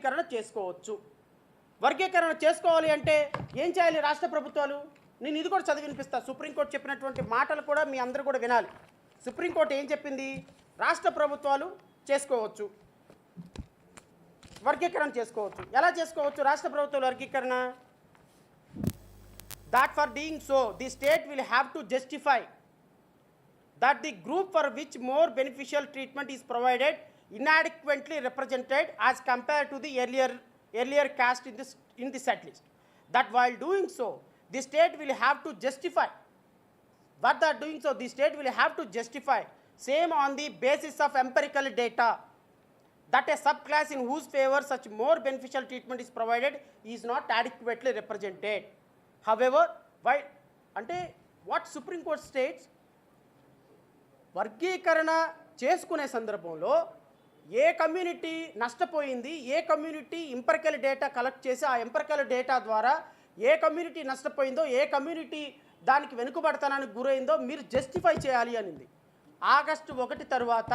వర్గీకరణ చేసుకోవచ్చు. వర్గీకరణ చేసుకోవాలి అంటే ఏం చేయాలి రాష్ట్ర ప్రభుత్వాలు? నేను ఇది కూడా చదివి వినిపిస్తా సుప్రీంకోర్టు చెప్పినటువంటి మాటలు కూడా మీ అందరూ కూడా వినాలి. సుప్రీంకోర్టు ఏం చెప్పింది? రాష్ట్ర ప్రభుత్వాలు చేసుకోవచ్చు. వర్గీకరణ చేసుకోవచ్చు. ఎలా చేసుకోవచ్చు రాష్ట్ర ప్రభుత్వాల వర్గీకరణ? That for doing so the state will have to justify that the group for which more beneficial treatment is provided inadequately represented as compared to the earlier earlier caste in this in the set list that while doing so the state will have to justify what they are doing so the state will have to justify same on the basis of empirical data that a subclass in whose favor such more beneficial treatment is provided is not adequately represented. However, why అంటే what Supreme Court states వర్గీకరణ చేసుకునే సందర్భంలో ఏ community నష్టపోయింది ఏ community empirical data collect చేసి ఆ ఇంపరికల్ data ద్వారా ఏ కమ్యూనిటీ నష్టపోయిందో ఏ కమ్యూనిటీ దానికి వెనుకబడతానానికి గురైందో మీరు జస్టిఫై చేయాలి అనింది. ఆగస్టు ఒకటి తర్వాత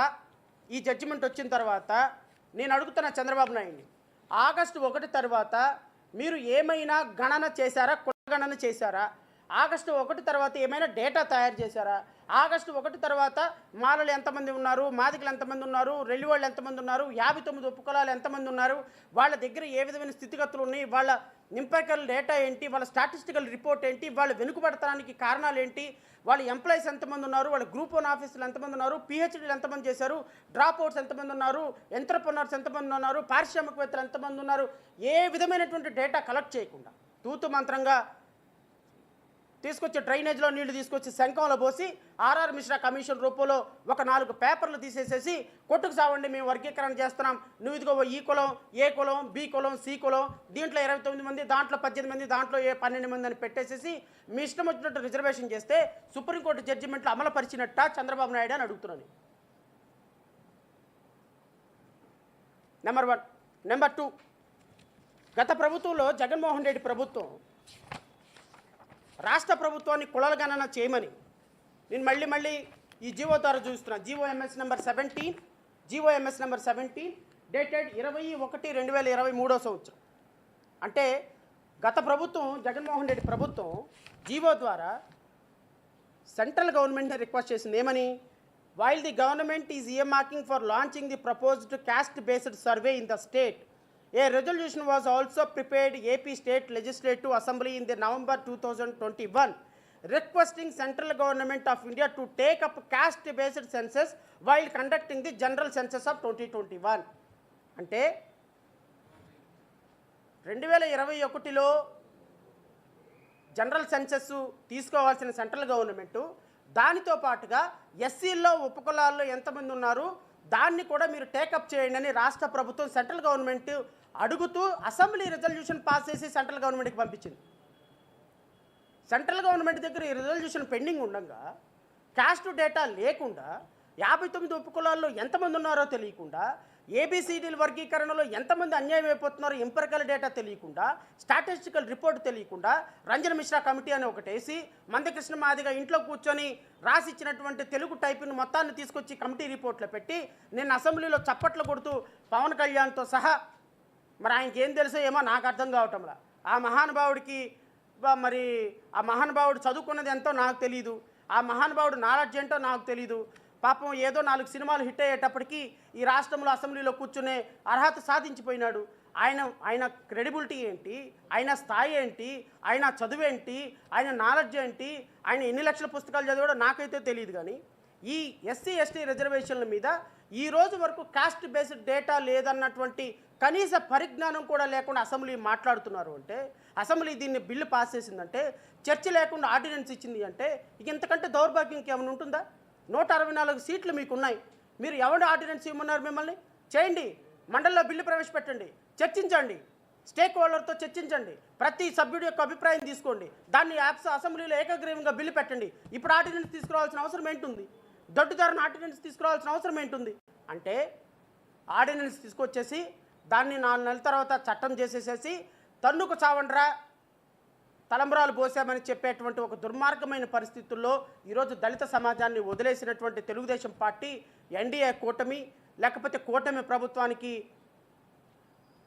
ఈ జడ్జిమెంట్ వచ్చిన తర్వాత నేను అడుగుతున్న చంద్రబాబు నాయుడిని ఆగస్టు ఒకటి తర్వాత మీరు ఏమైనా గణన చేశారా కులగణన చేశారా? ఆగస్టు ఒకటి తర్వాత ఏమైనా డేటా తయారు చేశారా? ఆగస్టు ఒకటి తర్వాత మాలలు ఎంతమంది ఉన్నారు? మాదికలు ఎంతమంది ఉన్నారు? రెల్లి వాళ్ళు ఎంతమంది ఉన్నారు? యాభై తొమ్మిది ఉపకులాలు ఎంతమంది ఉన్నారు? వాళ్ళ దగ్గర ఏ విధమైన స్థితిగతులు ఉన్నాయి? వాళ్ళ ఇంపెకల్ డేటా ఏంటి? వాళ్ళ స్టాటిస్టికల్ రిపోర్ట్ ఏంటి? వాళ్ళ వెనుకబడతానికి కారణాలు ఏంటి? వాళ్ళ ఎంప్లాయీస్ ఎంతమంది ఉన్నారు? వాళ్ళ గ్రూప్ వన్ ఆఫీసులు ఎంతమంది ఉన్నారు? పిహెచ్డీలు ఎంతమంది చేశారు? డ్రాప్ అవుట్స్ ఎంతమంది ఉన్నారు? ఎంటర్ప్రనర్స్ ఎంతమంది ఉన్నారు? పారిశ్రామికవేత్తలు ఎంతమంది ఉన్నారు? ఏ విధమైనటువంటి డేటా కలెక్ట్ చేయకుండా తూతు మంత్రంగా తీసుకొచ్చి డ్రైనేజ్లో నీళ్ళు తీసుకొచ్చి శంఖంలో పోసి ఆర్ఆర్ మిశ్రా కమిషన్ రూపంలో ఒక నాలుగు పేపర్లు తీసేసేసి కొట్టుకు సావండి మేము వర్గీకరణ చేస్తున్నాం. నువ్వు ఇదిగో ఈ కులం ఏ కులం బి కులం సి కులం దీంట్లో ఇరవై తొమ్మిది మంది దాంట్లో పద్దెనిమిది మంది దాంట్లో ఏ పన్నెండు మంది అని పెట్టేసేసి మీ ఇష్టం వచ్చినట్టు రిజర్వేషన్ చేస్తే సుప్రీంకోర్టు జడ్జిమెంట్లు అమలుపరిచినట్ట చంద్రబాబు నాయుడు అని అడుగుతున్నాను. నెంబర్ వన్ నెంబర్ టూ గత ప్రభుత్వంలో జగన్మోహన్ రెడ్డి ప్రభుత్వం రాష్ట్ర ప్రభుత్వాన్ని కులల గణన చేయమని. నేను మళ్ళీ మళ్ళీ ఈ జీవో ద్వారా చూస్తున్నా GO MS number seventy GO MS number seventy dated ఇరవై ఒకటి రెండు వేల ఇరవై మూడో సంవత్సరం. అంటే గత ప్రభుత్వం జగన్మోహన్ రెడ్డి ప్రభుత్వం జీవో ద్వారా సెంట్రల్ గవర్నమెంట్ని రిక్వెస్ట్ చేసింది. ఏమని? While the government is earmarking for launching the proposed caste based survey in the state a resolution was also prepared AP state legislative assembly in the November two thousand twenty one requesting central government of India to take up caste based census while conducting the general census of twenty twenty one అంటే రెండు వేల ఇరవై ఒకటిలో general census తీసుకోవాల్సిన central government దానితో పాటుగా ఎస్సీల్లో ఉపకులాల్లో ఎంతమంది ఉన్నారు దాన్ని కూడా మీరు టేకప్ చేయండి అని రాష్ట్ర ప్రభుత్వం సెంట్రల్ గవర్నమెంట్ అడుగుతూ అసెంబ్లీ రిజల్యూషన్ పాస్ చేసి సెంట్రల్ గవర్నమెంట్కి పంపించింది. సెంట్రల్ గవర్నమెంట్ దగ్గర ఈ రిజల్యూషన్ పెండింగ్ ఉండగా క్యాస్ట్ డేటా లేకుండా యాభై తొమ్మిది ఉపకులాల్లో ఎంతమంది ఉన్నారో తెలియకుండా ఏబిసిడీల వర్గీకరణలో ఎంతమంది అన్యాయం అయిపోతున్నారో ఇంపరికల్ డేటా తెలియకుండా స్టాటిస్టికల్ రిపోర్ట్ తెలియకుండా రంజన్ మిశ్రా కమిటీ అని ఒకటి వేసి మందకృష్ణ మాదిగా ఇంట్లో కూర్చొని రాసిచ్చినటువంటి తెలుగు టైపింగ్ మొత్తాన్ని తీసుకొచ్చి కమిటీ రిపోర్ట్లో పెట్టి నేను అసెంబ్లీలో చప్పట్లు కొడుతూ పవన్ కళ్యాణ్తో సహా మరి ఆయనకి ఏం తెలుసో ఏమో నాకు అర్థం కావటంలా. ఆ మహానుభావుడికి మరి ఆ మహానుభావుడు చదువుకున్నది ఎంతో నాకు తెలియదు ఆ మహానుభావుడు నాలెడ్జ్ ఏంటో నాకు తెలియదు పాపం ఏదో నాలుగు సినిమాలు హిట్ అయ్యేటప్పటికీ ఈ రాష్ట్రంలో అసెంబ్లీలో కూర్చునే అర్హత సాధించిపోయినాడు. ఆయన ఆయన క్రెడిబిలిటీ ఏంటి? ఆయన స్థాయి ఏంటి? ఆయన చదువేంటి ఆయన నాలెడ్జ్ ఏంటి? ఆయన ఎన్ని లక్షల పుస్తకాలు చదివాడో నాకైతే తెలియదు కానీ ఈ ఎస్సీ ఎస్టీ రిజర్వేషన్ల మీద ఈ రోజు వరకు కాస్ట్ బేస్డ్ డేటా లేదన్నటువంటి కనీస పరిజ్ఞానం కూడా లేకుండా అసెంబ్లీ మాట్లాడుతున్నారు అంటే అసెంబ్లీ దీన్ని బిల్లు పాస్ చేసిందంటే చర్చ లేకుండా ఆర్డినెన్స్ ఇచ్చింది అంటే ఇంతకంటే దౌర్భాగ్యం ఇంకేమైనా ఉంటుందా? నూట అరవై నాలుగు సీట్లు మీకు ఉన్నాయి మీరు ఎవరి ఆర్డినెన్స్ ఇవ్వమన్నారు మిమ్మల్ని? చేయండి. మండలిలో బిల్లు ప్రవేశపెట్టండి. చర్చించండి. స్టేక్ హోల్డర్తో చర్చించండి. ప్రతి సభ్యుడి యొక్క అభిప్రాయం తీసుకోండి. దాన్ని యాప్స్ అసెంబ్లీలో ఏకగ్రీవంగా బిల్లు పెట్టండి. ఇప్పుడు ఆర్డినెన్స్ తీసుకురావాల్సిన అవసరం ఏంటుంది? దొడ్డుదారుని ఆర్డినెన్స్ తీసుకురావాల్సిన అవసరం ఏంటుంది? అంటే ఆర్డినెన్స్ తీసుకొచ్చేసి దాన్ని నాలుగు నెలల తర్వాత చట్టం చేసేసేసి తన్నుకు చావండ్రా తలంబరాలు పోసామని చెప్పేటువంటి ఒక దుర్మార్గమైన పరిస్థితుల్లో ఈరోజు దళిత సమాజాన్ని వదిలేసినటువంటి తెలుగుదేశం పార్టీ ఎన్డీఏ కూటమి లేకపోతే కూటమి ప్రభుత్వానికి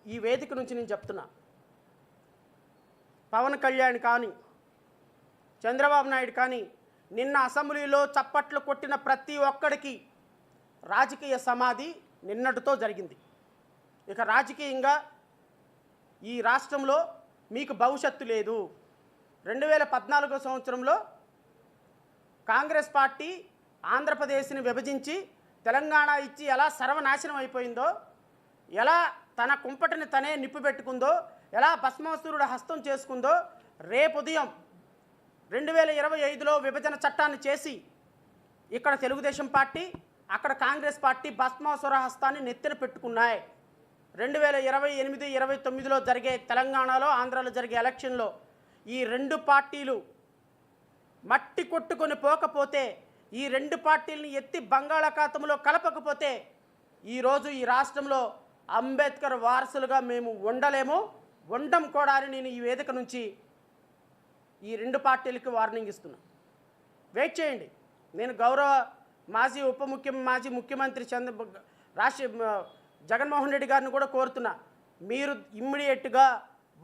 ఈ వేదిక నుంచి నేను చెప్తున్నా. పవన్ కళ్యాణ్ కానీ చంద్రబాబు నాయుడు కానీ నిన్న అసెంబ్లీలో చప్పట్లు కొట్టిన ప్రతి ఒక్కడికి రాజకీయ సమాధి నిన్నటితో జరిగింది. ఇక రాజకీయంగా ఈ రాష్ట్రంలో మీకు భవిష్యత్తు లేదు. రెండు వేల పద్నాలుగో సంవత్సరంలో కాంగ్రెస్ పార్టీ ఆంధ్రప్రదేశ్ని విభజించి తెలంగాణ ఇచ్చి ఎలా సర్వనాశనం అయిపోయిందో ఎలా తన కుంపటిని తనే నిప్పు పెట్టుకుందో ఎలా భస్మాసురుడు హస్తం చేసుకుందో రేపు ఉదయం రెండు వేల ఇరవై ఐదులో విభజన చట్టాన్ని చేసి ఇక్కడ తెలుగుదేశం పార్టీ అక్కడ కాంగ్రెస్ పార్టీ భస్మాసుర హస్తాన్ని నెత్తిన పెట్టుకున్నాయి. రెండు వేల ఇరవై ఎనిమిది ఇరవై తొమ్మిదిలో జరిగే తెలంగాణలో ఆంధ్రాలో జరిగే ఎలక్షన్లో ఈ రెండు పార్టీలు మట్టి కొట్టుకొని పోకపోతే ఈ రెండు పార్టీలని ఎత్తి బంగాళాఖాతంలో కలపకపోతే ఈరోజు ఈ రాష్ట్రంలో అంబేద్కర్ వారసులుగా మేము ఉండలేము. ఉండం కూడా అని నేను ఈ వేదిక నుంచి ఈ రెండు పార్టీలకి వార్నింగ్ ఇస్తున్నా వెయిట్ చేయండి. నేను గౌరవ మాజీ ఉప ముఖ్యం మాజీ ముఖ్యమంత్రి చంద్ర రాష్ట్ర జగన్మోహన్ రెడ్డి గారిని కూడా కోరుతున్నా. మీరు ఇమ్మీడియట్గా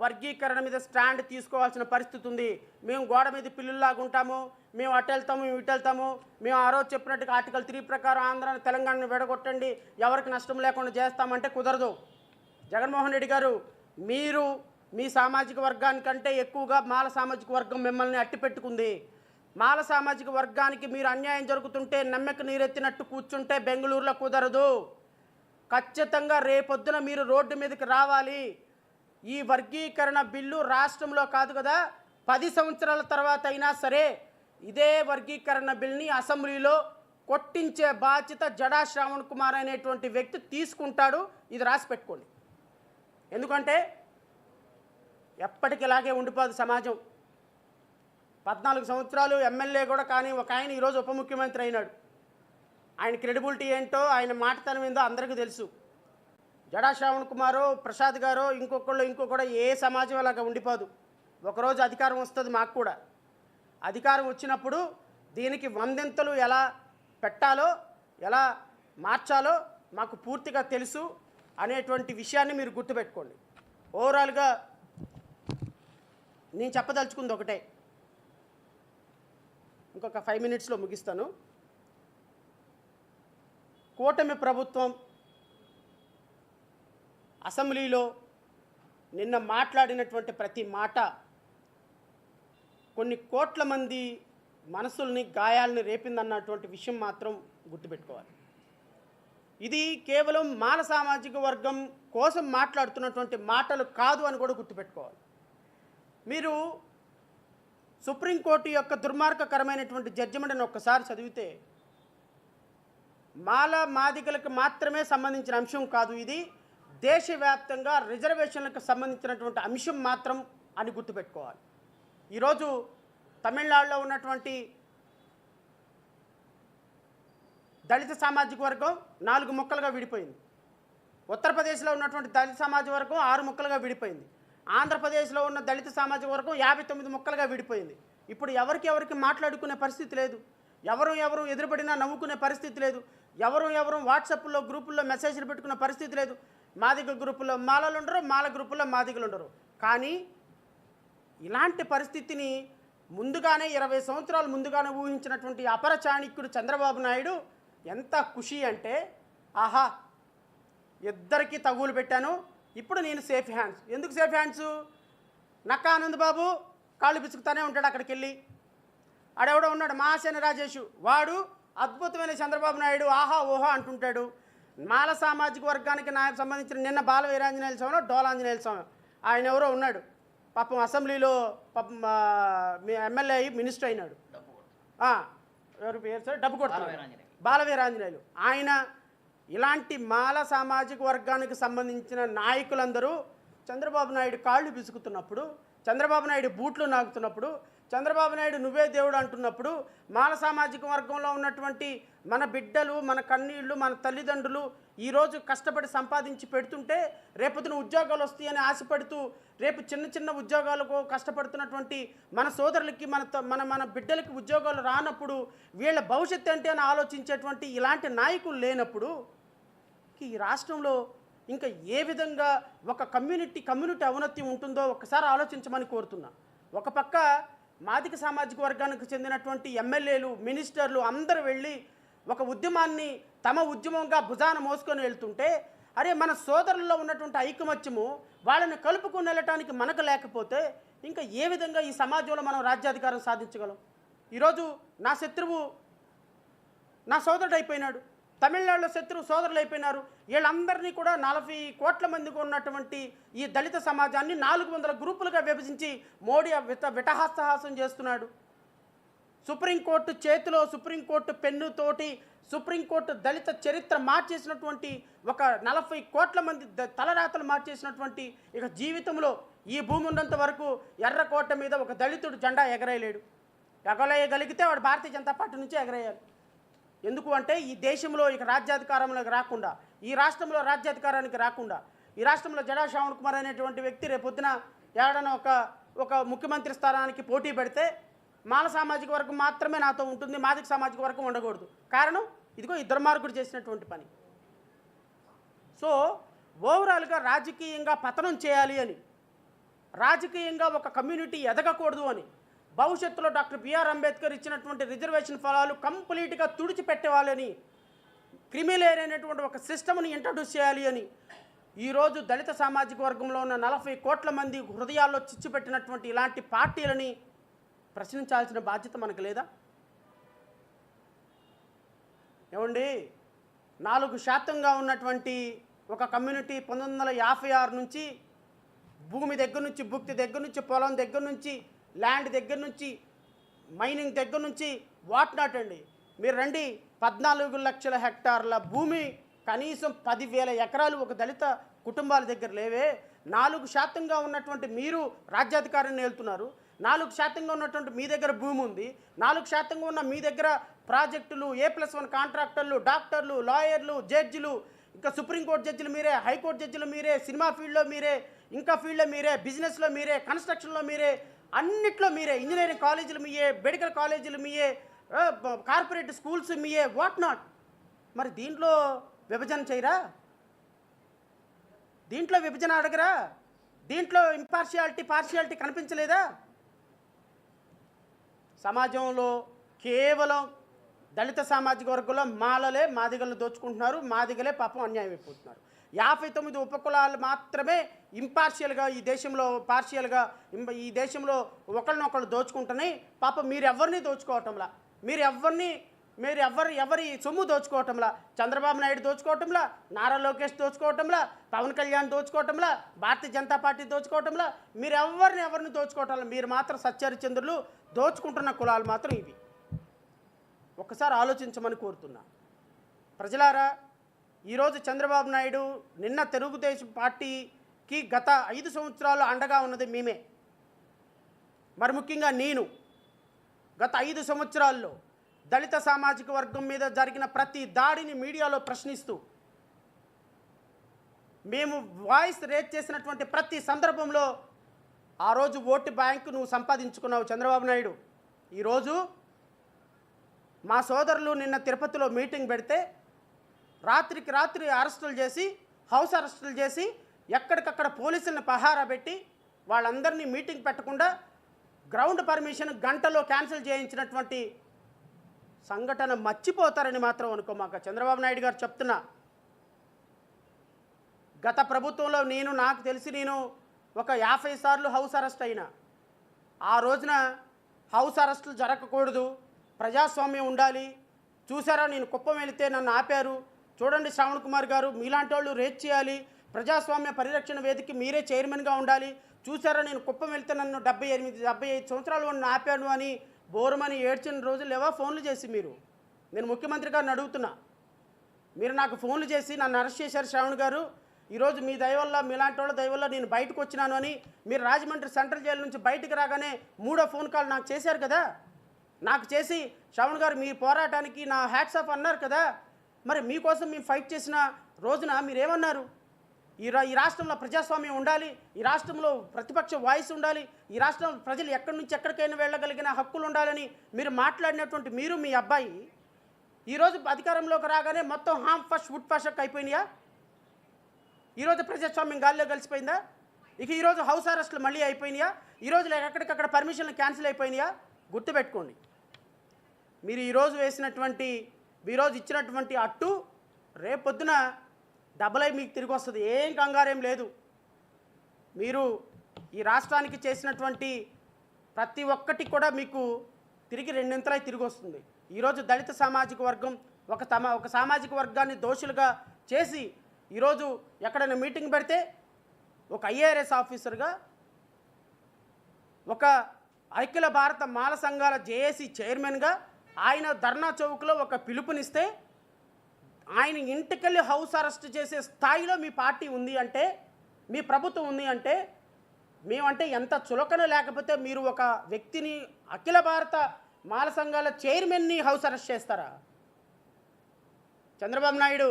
వర్గీకరణ మీద స్టాండ్ తీసుకోవాల్సిన పరిస్థితి ఉంది. మేము గోడ మీద పిల్లుల్లాగా ఉంటాము. మేము అటు వెళ్తాము మేము ఇటు వెళ్తాము. మేము ఆ రోజు చెప్పినట్టుగా ఆర్టికల్ త్రీ ప్రకారం ఆంధ్రాను తెలంగాణను విడగొట్టండి. ఎవరికి నష్టం లేకుండా చేస్తామంటే కుదరదు. జగన్మోహన్ రెడ్డి గారు మీరు మీ సామాజిక వర్గానికంటే ఎక్కువగా మాల సామాజిక వర్గం మిమ్మల్ని అట్టిపెట్టుకుంది మాల సామాజిక వర్గానికి మీరు అన్యాయం జరుగుతుంటే నమ్మెక నీరెత్తినట్టు కూర్చుంటే బెంగళూరులో కుదరదు. ఖచ్చితంగా రేపొద్దున మీరు రోడ్డు మీదకి రావాలి. ఈ వర్గీకరణ బిల్లు రాష్ట్రంలో కాదు కదా పది సంవత్సరాల తర్వాత అయినా సరే ఇదే వర్గీకరణ బిల్ని అసెంబ్లీలో కొట్టించే బాధ్యత జడా శ్రావణ్ కుమార్ అనేటువంటి వ్యక్తి తీసుకుంటాడు. ఇది రాసి పెట్టుకోండి. ఎందుకంటే ఎప్పటికి ఇలాగే ఉండిపోదు సమాజం. పద్నాలుగు సంవత్సరాలు ఎమ్మెల్యే కూడా కానీ ఒక ఆయన ఈరోజు ఉప ముఖ్యమంత్రి అయినాడు. ఆయన క్రెడిబిలిటీ ఏంటో ఆయన మాటతనం ఏందో అందరికీ తెలుసు. జడా శ్రావణ్ కుమారు ప్రసాద్ గారో ఇంకొకళ్ళు ఇంకొకడు ఏ సమాజం అలాగా ఉండిపోదు. ఒకరోజు అధికారం వస్తుంది మాకు కూడా. అధికారం వచ్చినప్పుడు దీనికి వందెంతలు ఎలా పెట్టాలో ఎలా మార్చాలో మాకు పూర్తిగా తెలుసు అనేటువంటి విషయాన్ని మీరు గుర్తుపెట్టుకోండి. ఓవరాల్గా నేను చెప్పదలుచుకుంది ఒకటే. ఇంకొక ఫైవ్ మినిట్స్లో ముగిస్తాను. కూటమి ప్రభుత్వం అసెంబ్లీలో నిన్న మాట్లాడినటువంటి ప్రతి మాట కొన్ని కోట్ల మంది మనసుల్ని గాయాలని రేపిందన్నటువంటి విషయం మాత్రం గుర్తుపెట్టుకోవాలి. ఇది కేవలం మాన సామాజిక వర్గం కోసం మాట్లాడుతున్నటువంటి మాటలు కాదు అని కూడా గుర్తుపెట్టుకోవాలి. మీరు సుప్రీంకోర్టు యొక్క దుర్మార్గకరమైనటువంటి జడ్జిమెంట్ని ఒక్కసారి చదివితే మాల మాదిగలకు మాత్రమే సంబంధించిన అంశం కాదు ఇది. దేశవ్యాప్తంగా రిజర్వేషన్లకు సంబంధించినటువంటి అంశం మాత్రం అని గుర్తుపెట్టుకోవాలి. ఈరోజు తమిళనాడులో ఉన్నటువంటి దళిత సామాజిక వర్గం నాలుగు ముక్కలుగా విడిపోయింది. ఉత్తరప్రదేశ్లో ఉన్నటువంటి దళిత సామాజిక వర్గం ఆరు ముక్కలుగా విడిపోయింది. ఆంధ్రప్రదేశ్లో ఉన్న దళిత సామాజిక వర్గం యాభై తొమ్మిది ముక్కలుగా విడిపోయింది. ఇప్పుడు ఎవరికి ఎవరికి మాట్లాడుకునే పరిస్థితి లేదు. ఎవరు ఎవరు ఎదురుపడినా నవ్వుకునే పరిస్థితి లేదు. ఎవరు ఎవరు వాట్సాప్లో గ్రూపుల్లో మెసేజ్లు పెట్టుకునే పరిస్థితి లేదు. మాదిగ గ్రూపుల్లో మాలలు ఉండరు మాల గ్రూపుల్లో మాదిగలు ఉండరు. కానీ ఇలాంటి పరిస్థితిని ముందుగానే ఇరవై సంవత్సరాలు ముందుగానే ఊహించినటువంటి అపర చాణిక్యుడు చంద్రబాబు నాయుడు ఎంత ఖుషి అంటే ఆహా ఇద్దరికీ తగులు పెట్టాను. ఇప్పుడు నేను సేఫ్ హ్యాండ్స్. ఎందుకు సేఫ్ హ్యాండ్స్? నక్క ఆనంద్ బాబు కాళ్ళు పిసుకుతానే ఉంటాడు అక్కడికి వెళ్ళి ఆడెవడో ఉన్నాడు మహాసేన రాజేషు. వాడు అద్భుతమైన చంద్రబాబు నాయుడు ఆహా ఓహా అంటుంటాడు. మాల సామాజిక వర్గానికి నాకు సంబంధించిన నిన్న బాల వీరాంజనేయుల స్వామి డోలాంజనేయుల స్వామి. ఆయన ఎవరో ఉన్నాడు. పాపం అసెంబ్లీలో పాపం మీ ఎమ్మెల్యే అయ్యి మినిస్టర్ అయినాడు. ఎవరి పేరు సార్? డబ్బు కొడుతున్నాడు. బాలవీరాంజనేయులు. ఆయన ఇలాంటి మాల సామాజిక వర్గానికి సంబంధించిన నాయకులందరూ చంద్రబాబు నాయుడు కాళ్ళు బిసుకుతున్నప్పుడు చంద్రబాబు నాయుడు బూట్లు నాకుతున్నప్పుడు చంద్రబాబు నాయుడు నువ్వే దేవుడు అంటున్నప్పుడు మాల సామాజిక వర్గంలో ఉన్నటువంటి మన బిడ్డలు మన కన్నీళ్ళు మన తల్లిదండ్రులు ఈరోజు కష్టపడి సంపాదించి పెడుతుంటే రేపొద్దున ఉద్యోగాలు వస్తాయని ఆశపడుతూ రేపు చిన్న చిన్న ఉద్యోగాలకు కష్టపడుతున్నటువంటి మన సోదరులకి మన త- మన మన బిడ్డలకి ఉద్యోగాలు రానప్పుడు వీళ్ళ భవిష్యత్తు ఏంటి అని ఆలోచించేటువంటి ఇలాంటి నాయకులు లేనప్పుడు ఈ రాష్ట్రంలో ఇంకా ఏ విధంగా ఒక కమ్యూనిటీ కమ్యూనిటీ అవనతి ఉంటుందో ఒకసారి ఆలోచించమని కోరుతున్నా. ఒక పక్క మాదిక సామాజిక వర్గానికి చెందినటువంటి ఎమ్మెల్యేలు మినిస్టర్లు అందరూ వెళ్ళి ఒక ఉద్యమాన్ని తమ ఉద్యమంగా భుజాన మోసుకొని వెళ్తుంటే అరే మన సోదరుల్లో ఉన్నటువంటి ఐకమత్యము వాళ్ళని కలుపుకుని వెళ్ళటానికి మనకు లేకపోతే ఇంకా ఏ విధంగా ఈ సమాజంలో మనం రాజ్యాధికారం సాధించగలం? ఈరోజు నా శత్రువు నా సోదరుడు అయిపోయినాడు. తమిళనాడులో శత్రువు సోదరులు అయిపోయినారు. వీళ్ళందరినీ కూడా నలభై కోట్ల మందికి ఉన్నటువంటి ఈ దళిత సమాజాన్ని నాలుగు వందల గ్రూపులుగా విభజించి మోడీ విత విటహాస్తహాసం చేస్తున్నాడు. సుప్రీంకోర్టు చేతిలో సుప్రీంకోర్టు పెన్నుతోటి సుప్రీంకోర్టు దళిత చరిత్ర మార్చేసినటువంటి ఒక నలభై కోట్ల మంది తలరాతలు మార్చేసినటువంటి ఇక జీవితంలో ఈ భూమి ఉన్నంత వరకు ఎర్రకోట మీద ఒక దళితుడు జెండా ఎగరేయలేడు. ఎగరేయగలిగితే వాడు భారతీయ జనతా పార్టీ నుంచి ఎగరేయాలి. ఎందుకు అంటే ఈ దేశంలో ఇక రాజ్యాధికారంలోకి రాకుండా ఈ రాష్ట్రంలో రాజ్యాధికారానికి రాకుండా ఈ రాష్ట్రంలో జడా శ్రావణ్ కుమార్ అనేటువంటి వ్యక్తి రేపొద్దున ఏడన ఒక ఒక ముఖ్యమంత్రి స్థానానికి పోటీ పెడితే మాల సామాజిక వర్గం మాత్రమే నాతో ఉంటుంది మాదిక సామాజిక వర్గం ఉండకూడదు. కారణం ఇదిగో ఈ దుర్మార్గుడు చేసినటువంటి పని. సో ఓవరాల్గా రాజకీయంగా పతనం చేయాలి అని రాజకీయంగా ఒక కమ్యూనిటీ ఎదగకూడదు అని భవిష్యత్తులో డాక్టర్ బిఆర్ అంబేద్కర్ ఇచ్చినటువంటి రిజర్వేషన్ ఫలాలు కంప్లీట్గా తుడిచిపెట్టేవాళ్ళని క్రిమిలేర్ అనేటువంటి ఒక సిస్టమ్ని ఇంట్రడ్యూస్ చేయాలి అని ఈరోజు దళిత సామాజిక వర్గంలో ఉన్న నలభై కోట్ల మంది హృదయాల్లో చిచ్చుపెట్టినటువంటి ఇలాంటి పార్టీలని ప్రశ్నించాల్సిన బాధ్యత మనకు లేదా? ఏమండి నాలుగు శాతంగా ఉన్నటువంటి ఒక కమ్యూనిటీ పంతొమ్మిది వందల యాభై ఆరు నుంచి భూమి దగ్గర నుంచి భుక్తి దగ్గర నుంచి పొలం దగ్గర నుంచి ల్యాండ్ దగ్గర నుంచి మైనింగ్ దగ్గర నుంచి వాట్ నాట్ అండి? మీరు రండి పద్నాలుగు లక్షల హెక్టార్ల భూమి కనీసం పదివేల ఎకరాలు ఒక దళిత కుటుంబాల దగ్గర లేవే. నాలుగు శాతంగా ఉన్నటువంటి మీరు రాజ్యాధికారాన్ని వెళ్తున్నారు నాలుగు శాతంగా ఉన్నటువంటి మీ దగ్గర భూమి ఉంది. నాలుగు శాతంగా ఉన్న మీ దగ్గర ప్రాజెక్టులు ఏ ప్లస్ వన్ కాంట్రాక్టర్లు డాక్టర్లు లాయర్లు జడ్జిలు ఇంకా సుప్రీంకోర్టు జడ్జిలు మీరే హైకోర్టు జడ్జిలు మీరే సినిమా ఫీల్డ్లో మీరే ఇంకా ఫీల్డ్లో మీరే బిజినెస్లో మీరే కన్స్ట్రక్షన్లో మీరే అన్నిట్లో మీరే ఇంజనీరింగ్ కాలేజీలు మీయే మెడికల్ కాలేజీలు మీయే కార్పొరేట్ స్కూల్స్ మీయే వాట్ నాట్? మరి దీంట్లో విభజన చేయరా? దీంట్లో విభజన అడగరా? దీంట్లో ఇంపార్షియాలిటీ పార్షియాలిటీ కనిపించలేదా? సమాజంలో కేవలం దళిత సామాజిక వర్గంలో మాలలే మాదిగలను దోచుకుంటున్నారు మాదిగలే పాపం అన్యాయం అయిపోతున్నారు. యాభై తొమ్మిది ఉపకులాలు మాత్రమే ఇంపార్షియల్గా ఈ దేశంలో పార్షియల్గా ఈ దేశంలో ఒకరినొకరు దోచుకుంటున్నాయి. పాపం మీరెవరిని దోచుకోవటంలా? మీరు ఎవరిని మీరు ఎవరు ఎవరి సొమ్ము దోచుకోవటంలా? చంద్రబాబు నాయుడు దోచుకోవటంలా? నారా లోకేష్ దోచుకోవటంలా? పవన్ కళ్యాణ్ దోచుకోవటంలా? భారతీయ జనతా పార్టీ దోచుకోవటంలా? మీరు ఎవరిని ఎవరిని దోచుకోవటంలా? మీరు మాత్రం సత్యహరిచంద్రులు దోచుకుంటున్న కులాలు మాత్రం ఇవి. ఒకసారి ఆలోచించమని కోరుతున్నా. ప్రజలారా ఈరోజు చంద్రబాబు నాయుడు నిన్న తెలుగుదేశం పార్టీకి గత ఐదు సంవత్సరాలు అండగా ఉన్నది మేమే. మరి ముఖ్యంగా నేను గత ఐదు సంవత్సరాల్లో దళిత సామాజిక వర్గం మీద జరిగిన ప్రతి దాడిని మీడియాలో ప్రశ్నిస్తూ మేము వాయిస్ రేట్ చేసినటువంటి ప్రతి సందర్భంలో ఆ రోజు ఓటు బ్యాంకు నువ్వు సంపాదించుకున్నావు చంద్రబాబు నాయుడు. ఈరోజు మా సోదరులు నిన్న తిరుపతిలో మీటింగ్ పెడితే రాత్రికి రాత్రి అరెస్టులు చేసి హౌస్ అరెస్టులు చేసి ఎక్కడికక్కడ పోలీసులను పహారా పెట్టి వాళ్ళందరినీ మీటింగ్ పెట్టకుండా గ్రౌండ్ పర్మిషన్ గంటలో క్యాన్సిల్ చేయించినటువంటి సంఘటన మర్చిపోతారని మాత్రం అనుకో మాకు చంద్రబాబు నాయుడు గారు చెప్తున్నా. గత ప్రభుత్వంలో నేను నాకు తెలిసి నేను ఒక యాభై సార్లు హౌస్ అరెస్ట్ అయినా. ఆ రోజున హౌస్ అరెస్టులు జరగకూడదు ప్రజాస్వామ్యం ఉండాలి. చూసారా నేను కుప్పం వెళితే నన్ను ఆపారు. చూడండి శ్రావణ్ కుమార్ గారు మీలాంటి వాళ్ళు రేట్ చేయాలి. ప్రజాస్వామ్య పరిరక్షణ వేదిక మీరే చైర్మన్గా ఉండాలి. చూసారా నేను కుప్పం వెళ్తే నన్ను డెబ్బై ఎనిమిది డెబ్బై ఐదు సంవత్సరాలు నన్ను ఆపాను అని బోరుమని ఏడ్చిన రోజులు లేవా ఫోన్లు చేసి మీరు? నేను ముఖ్యమంత్రి గారిని అడుగుతున్నా. మీరు నాకు ఫోన్లు చేసి నన్ను అరెస్ట్ చేశారు శ్రావణ్ గారు. ఈరోజు మీ దయవల్ల మీలాంటి వాళ్ళ దయవల్ల నేను బయటకు వచ్చినాను అని మీరు రాజమండ్రి సెంట్రల్ జైలు నుంచి బయటకు రాగానే మూడో ఫోన్ కాల్ నాకు చేశారు కదా? నాకు చేసి శ్రావణ్ గారు మీ పోరాటానికి నా హ్యాట్స్ ఆఫ్ అన్నారు కదా? మరి మీకోసం మేము ఫైట్ చేసిన రోజున మీరేమన్నారు? ఈ రా ఈ రాష్ట్రంలో ప్రజాస్వామ్యం ఉండాలి ఈ రాష్ట్రంలో ప్రతిపక్ష వాయిస్ ఉండాలి ఈ రాష్ట్రం ప్రజలు ఎక్కడి నుంచి ఎక్కడికైనా వెళ్ళగలిగిన హక్కులు ఉండాలని మీరు మాట్లాడినటువంటి మీరు మీ అబ్బాయి ఈరోజు అధికారంలోకి రాగానే మొత్తం హామ్ ఫస్ట్ వుడ్ ఫస్ట్ అయిపోయినాయా? ఈరోజు ప్రజాస్వామ్యం గాల్లో కలిసిపోయిందా? ఇక ఈరోజు హౌస్ అరెస్ట్లు మళ్ళీ అయిపోయినాయా? ఈరోజు ఎక్కడికక్కడ పర్మిషన్లు క్యాన్సిల్ అయిపోయినాయా? గుర్తుపెట్టుకోండి. మీరు ఈరోజు వేసినటువంటి ఈరోజు ఇచ్చినటువంటి అట్టు రేపొద్దున డబుల్ అయి మీకు తిరిగి వస్తుంది. ఏం కంగారేం లేదు. మీరు ఈ రాష్ట్రానికి చేసినటువంటి ప్రతి ఒక్కటి కూడా మీకు తిరిగి రెండింతలై తిరిగి వస్తుంది. ఈరోజు దళిత సామాజిక వర్గం ఒక తమ ఒక సామాజిక వర్గాన్ని దోషులుగా చేసి ఈరోజు ఎక్కడైనా మీటింగ్ పెడితే ఒక ఐఏఆర్ఎస్ ఆఫీసర్గా ఒక అఖిల భారత మాల సంఘాల జేఏసీ చైర్మన్గా ఆయన ధర్నా చౌక్లో ఒక పిలుపునిస్తే ఆయన ఇంటికెళ్ళి హౌస్ అరెస్ట్ చేసే స్థాయిలో మీ పార్టీ ఉంది అంటే మీ ప్రభుత్వం ఉంది అంటే మేమంటే ఎంత చులకన లేకపోతే మీరు ఒక వ్యక్తిని అఖిల భారత మాల సంఘాల చైర్మన్ని హౌస్ అరెస్ట్ చేస్తారా? చంద్రబాబు నాయుడు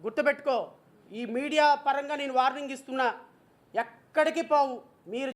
గుర్తుపెట్టుకో ఈ మీడియా పరంగా నేను వార్నింగ్ ఇస్తున్నా ఎక్కడికి పోవు మీరు